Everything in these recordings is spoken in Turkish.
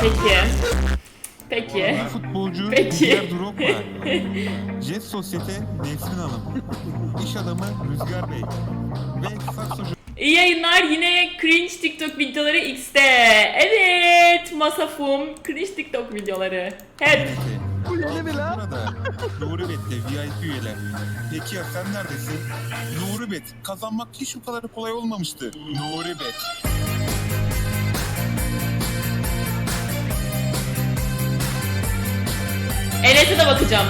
Peki. Peki. Futbolcu Peki. Didier Drogba. Jet Sosyete Nesrin Hanım. İş adamı Rüzgar Bey. Ve Saksocu İyi yayınlar. Yine cringe TikTok videoları X'te. Evet. Masafum. Cringe TikTok videoları. Hep. Mete. Burada Nuri Bet'te VIP üyeler. Peki ya sen neredesin? Nuri Bet. Kazanmak hiç bu kadar kolay olmamıştı. Nuri Bet. Enes'e de bakacağım.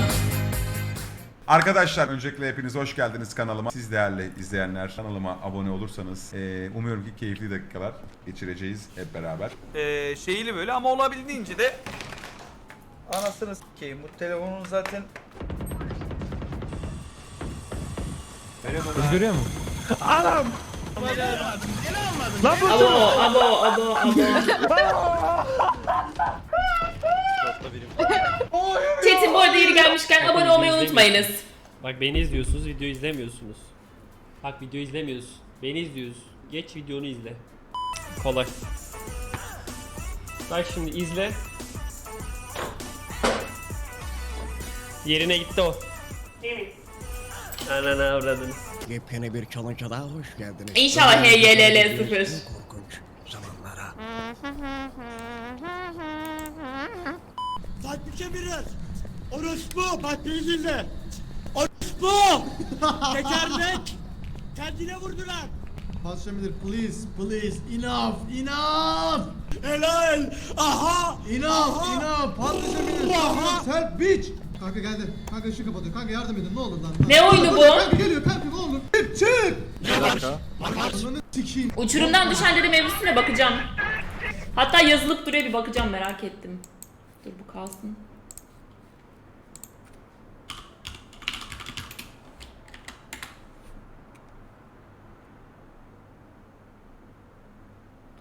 Arkadaşlar öncelikle hepiniz hoş geldiniz kanalıma. Siz değerli izleyenler kanalıma abone olursanız eee, umuyorum ki keyifli dakikalar geçireceğiz hep beraber. Ee, şeyli böyle ama olabildiğince de Anasını s**eyim bu telefonun zaten Abo, abo, abo, abo. Chat'in bu arada yeri gelmişken abone olmayı unutmayınız. Bak beni izliyorsunuz, video izlemiyorsunuz. Bak video izlemiyorsun. Beni izliyorsun. Geç videonu izle. Kolay. Bak şimdi izle. Yerine gitti o. Ananı avradın. Yepyeni bir challenge'a daha hoş geldiniz. İnşallah HYLL 0. Korkunç zamanlara. Fatih Çevirir. Orospu. Fatih dinle. Orospu. Tekerlek. Kendine vurdular. Pasşemir please please enough enough Helal. Aha. enough Aha. enough Pasşemir Aha. help bitch Kanka geldi kanka ışık kapatıyor kanka yardım edin ne olur lan Ne oyunu bu? Kanka geliyor kanka ne olur çık çık Ananı sikeyim Uçurumdan düşenlerin mevzusuna bakacağım. Hatta yazılıp duruyor bir bakacağım merak ettim. Dur bu kalsın.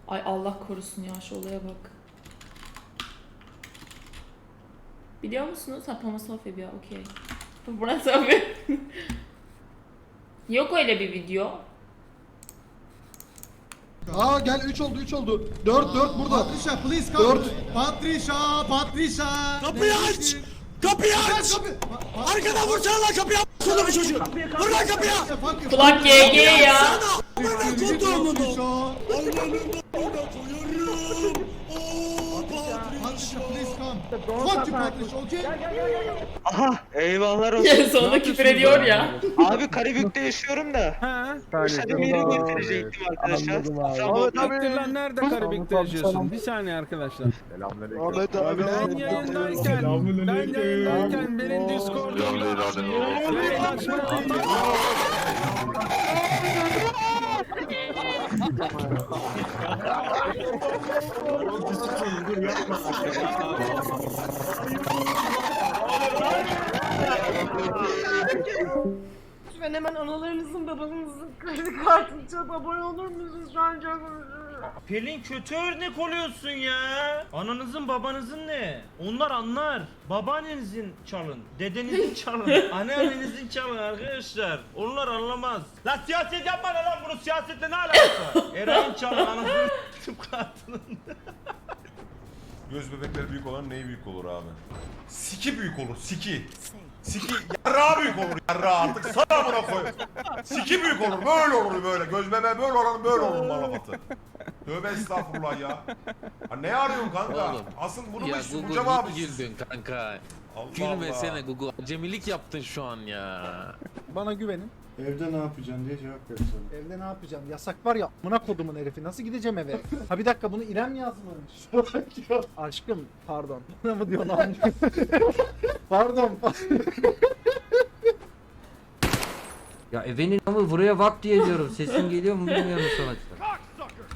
Ay Allah korusun ya şu olaya bak. Biliyor musunuz? Ha Pamasofya okey. Buna tabii. Yok öyle bir video. Aa gel 3 oldu 3 oldu 4 4 burada Patricia please come 4 Patricia Patricia Kapıyı aç. Kapıyı aç. Arkadan vursana lan kapıyı. Sonra bu çocuğu. Vur lan kapıya. Kulak GG ya. Amına koduğumun o. Patricia Allah'ım amına koyarım. Oo Patricia Patricia. please come Fuck you Patricia okay eyvahlar olsun. Sonunda küfür ediyor ya. Abi Karabük'te yaşıyorum da. Yaşadığım yeri gösterecektim arkadaşlar. Ahmet abi. lan nerede Karabük'te yaşıyorsun? Bir saniye arkadaşlar. Ahmet abi. Ben yayındayken, ben yayındayken benim Discord'umda yayın Lütfen hemen analarınızın babanızın kredi kartını çalıp abone olur musunuz? Ben çok Pelin kötü örnek oluyorsun ya. Ananızın babanızın ne? Onlar anlar. Babaannenizin çalın. Dedenizin çalın. Anneannenizin çalın arkadaşlar. Onlar anlamaz. La siyaset yapma lan bunu siyasetle ne alakası var? Eray'ın çalın anasını kartının. Göz bebekleri büyük olan neyi büyük olur abi? Siki büyük olur siki. Siki yarrağı büyük olur yarrağı artık sana buna koy. Siki büyük olur böyle olur böyle göz bebeği böyle olur böyle olur malafatı. Tövbe estağfurullah ya. Ha ne arıyorsun kanka? Oğlum, Asıl bunu mu Ya istiyorsun? Cevabı niye güldün kanka? Allah Gülmesene Allah. Google. Acemilik yaptın şu an ya. Bana güvenin. Evde ne yapacaksın diye cevap versene Evde ne yapacağım? Yasak var ya. Amına kodumun herifi. Nasıl gideceğim eve? Ha bir dakika bunu İrem yazmış. Aşkım pardon. Ne mı diyor lan? pardon. Ya evenin ama buraya bak diye diyorum. Sesin geliyor mu bilmiyorum sanatçılar.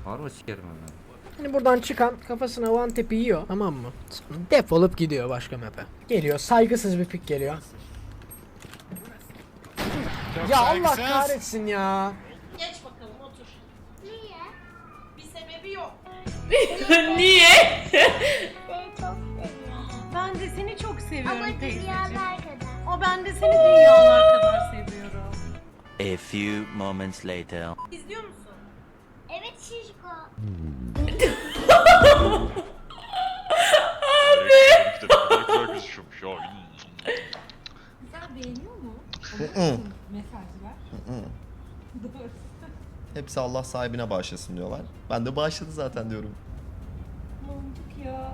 Harbi sikerim onu. Hani buradan çıkan kafasına one tap yiyor tamam mı? Sonra defolup gidiyor başka map'e. Geliyor saygısız bir pik geliyor. ya Allah kahretsin ya. Geç bakalım otur. Niye? Bir sebebi yok. Niye? Ben de seni çok seviyorum Ama teyzeciğim. dünyalar kadar. O ben de seni dünyalar kadar seviyorum. A few moments later. İzliyor musun? Evet Güzel beğeniyor mu? Mesajlar. Hepsi Allah sahibine bağışlasın diyorlar. Ben de bağışladı zaten diyorum. Mantık ya.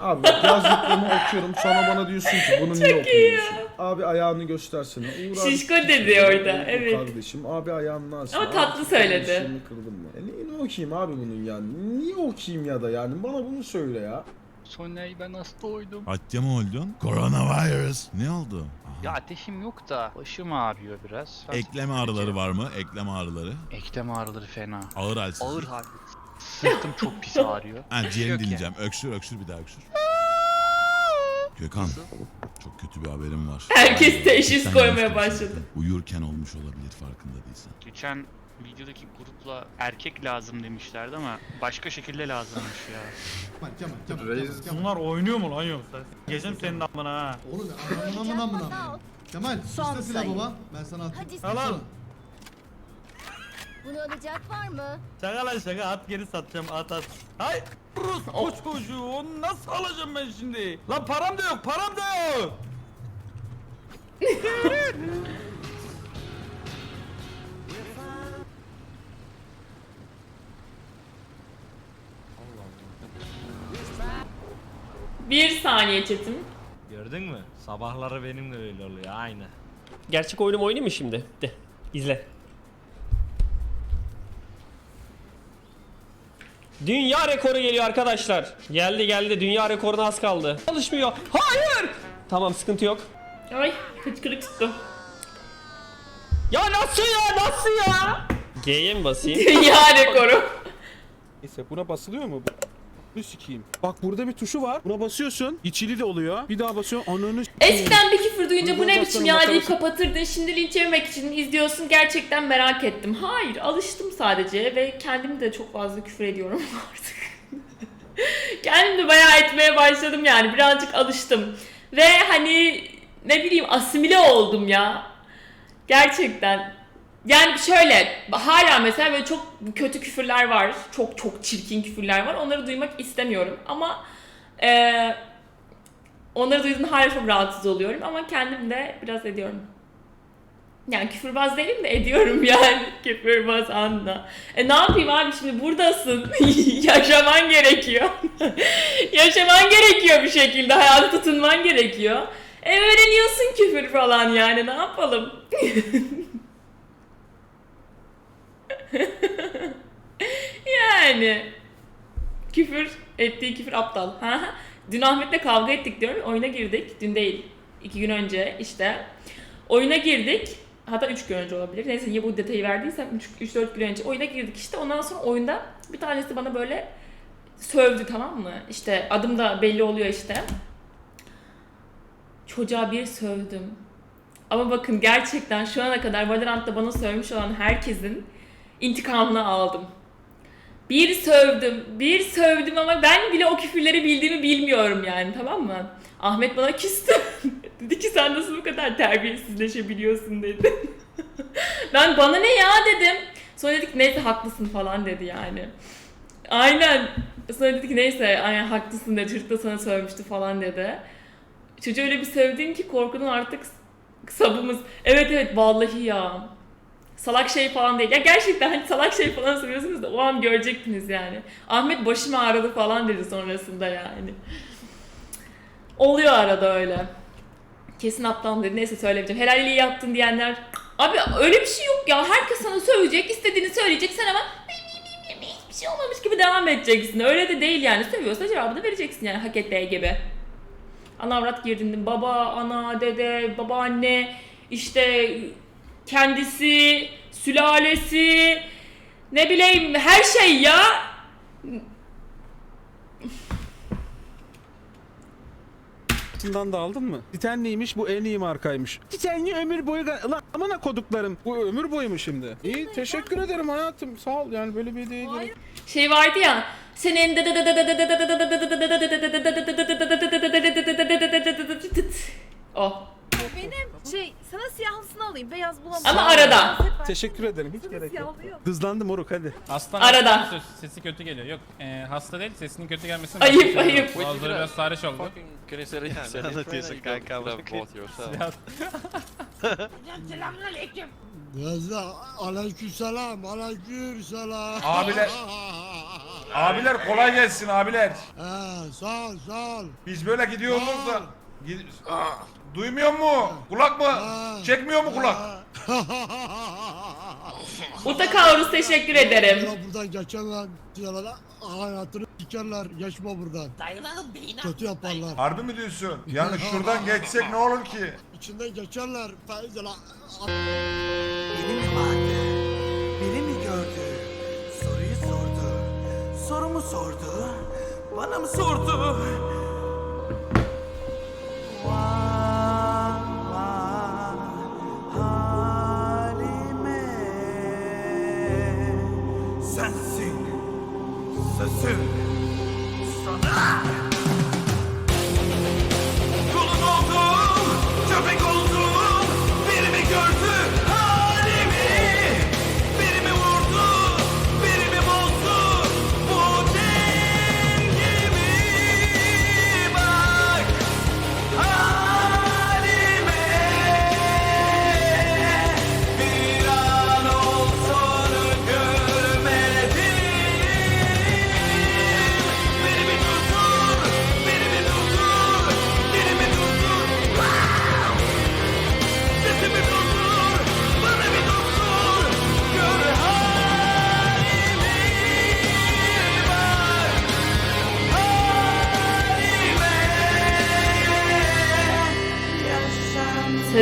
Abi yazdıklarımı okuyorum sonra bana diyorsun ki bunu niye okuyorsun? Abi ayağını göstersene. Uğur abi Şişko dedi orada, "Uğur evet. Kardeşim abi ayağını alsın. Ama Abi tatlı söyledi. dişlerini kırdın mı? E neyini okuyayım abi bunun yani? Niye okuyayım ya da yani? Bana bunu söyle ya. Sonrayı ben hasta oydum. Hatice mi oldun? Coronavirus. Ne oldu? Ya ateşim yok da başım ağrıyor biraz. Eklem ağrıları var mı? Eklem ağrıları. Eklem ağrıları fena. Ağır halsiz. Ağır halde. Sırtım çok pis ağrıyor. Ha Yok ciğerini ya. dinleyeceğim. Öksür öksür bir daha öksür. Gökhan. Çok kötü bir haberim var. Herkes teşhis sen koymaya yanlış başladı. düşündün. Uyurken olmuş olabilir farkında değilsen. Geçen videodaki grupla erkek lazım demişlerdi ama başka şekilde lazımmış ya. Bunlar oynuyor mu lan yoksa? Geçen senin amına ha. Oğlum anlamına amına Kemal Son işte silah sayı. baba. Ben sana atayım. Hadi Al al. Bunu alacak var mı? Şaka lan şaka at geri satacağım at at. Hay Rus o çocuğu onu nasıl alacağım ben şimdi? Lan param da yok param da yok. Bir saniye çetim. Gördün mü? Sabahları benim de öyle oluyor aynı. Gerçek oyunumu oynayayım mı şimdi? De. İzle. Dünya rekoru geliyor arkadaşlar. Geldi geldi. Dünya rekoruna az kaldı. Çalışmıyor. Hayır. Tamam sıkıntı yok. Ay hıçkırık tuttu. Ya nasıl ya? Nasıl ya? G'ye mi basayım? Dünya rekoru. Neyse buna basılıyor mu? Bu sikeyim. Bak burada bir tuşu var. Buna basıyorsun. İçili de oluyor. Bir daha basıyorsun. Ananı. Eskiden bir küfür duyunca bu ne biçim ya deyip kapatırdın. Şimdi linç yememek için izliyorsun. Gerçekten merak ettim. Hayır alıştım sadece ve kendim de çok fazla küfür ediyorum artık. kendim de bayağı etmeye başladım yani. Birazcık alıştım. Ve hani ne bileyim asimile oldum ya. Gerçekten. Yani şöyle hala mesela böyle çok kötü küfürler var. Çok çok çirkin küfürler var. Onları duymak istemiyorum. Ama eee Onları duyduğumda hala çok rahatsız oluyorum ama kendim de biraz ediyorum. Yani küfürbaz değilim de ediyorum yani küfürbaz anda. E ne yapayım abi şimdi buradasın. Yaşaman gerekiyor. Yaşaman gerekiyor bir şekilde. Hayata tutunman gerekiyor. E öğreniyorsun küfür falan yani ne yapalım. yani. Küfür, ettiği küfür aptal. Ha? Dün Ahmet'le kavga ettik diyorum. Oyuna girdik. Dün değil. iki gün önce işte. Oyuna girdik. Hatta 3 gün önce olabilir. Neyse niye bu detayı verdiysem 3-4 gün önce oyuna girdik işte. Ondan sonra oyunda bir tanesi bana böyle sövdü tamam mı? İşte adım da belli oluyor işte. Çocuğa bir sövdüm. Ama bakın gerçekten şu ana kadar Valorant'ta bana sövmüş olan herkesin intikamını aldım. Bir sövdüm, bir sövdüm ama ben bile o küfürleri bildiğimi bilmiyorum yani tamam mı? Ahmet bana küstü. dedi ki sen nasıl bu kadar terbiyesizleşebiliyorsun dedi. ben bana ne ya dedim. Sonra dedik neyse haklısın falan dedi yani. Aynen. Sonra dedik neyse aynen haklısın dedi. Çocuk da sana sövmüştü falan dedi. Çocuğu öyle bir sevdim ki korkudan artık sabımız. Evet evet vallahi ya salak şey falan değil. Ya gerçekten hani salak şey falan söylüyorsunuz da o an görecektiniz yani. Ahmet başım ağrıdı falan dedi sonrasında yani. Oluyor arada öyle. Kesin aptal dedi. Neyse söylemeyeceğim. Helal iyi yaptın diyenler. Abi öyle bir şey yok ya. Herkes sana sövecek, istediğini söyleyecek. Sen ama hiçbir şey olmamış gibi devam edeceksin. Öyle de değil yani. Sövüyorsa cevabını vereceksin yani hak ettiği gibi. Ana avrat girdin. Baba, ana, dede, babaanne, işte kendisi, sülalesi, ne bileyim her şey ya. Bundan da aldın mı? Titenliymiş bu en iyi markaymış. Titenli ömür boyu... Lan amına koduklarım. Bu ömür boyu mu şimdi? İyi teşekkür ederim hayatım. Sağ ol yani böyle bir hediyeye gerek. Şey vardı ya. Senin o. Benim şey Beyazını alayım. Beyaz bulamam. Ama arada. Teşekkür ederim. Hiç gerek yok. Hızlandı moruk hadi. Hasta Arada. Sesi kötü geliyor. Yok e, hasta değil sesinin kötü gelmesi. Ayıp, ayıp. Bazıları biraz sarhoş oldu. Ne anlatıyorsun kanka? Aleykümselam, aleykümselam. Abiler- Abiler kolay gelsin abiler. Ha, sağ ol, sağ ol. Biz böyle gidiyoruz da. Gid- Duymuyor mu? Kulak mı? Çekmiyor mu kulak? Utakaurus teşekkür ederim. Ya buradan geçenler, yalan hayatını sikerler, geçme buradan. Kötü yaparlar. Harbi mi diyorsun? Yani şuradan geçsek ne olur ki? İçinden geçerler. Yalan. Beni mi vardı? Beni mi gördü? Soruyu sordu. Sorumu sordu. Bana mı sordu?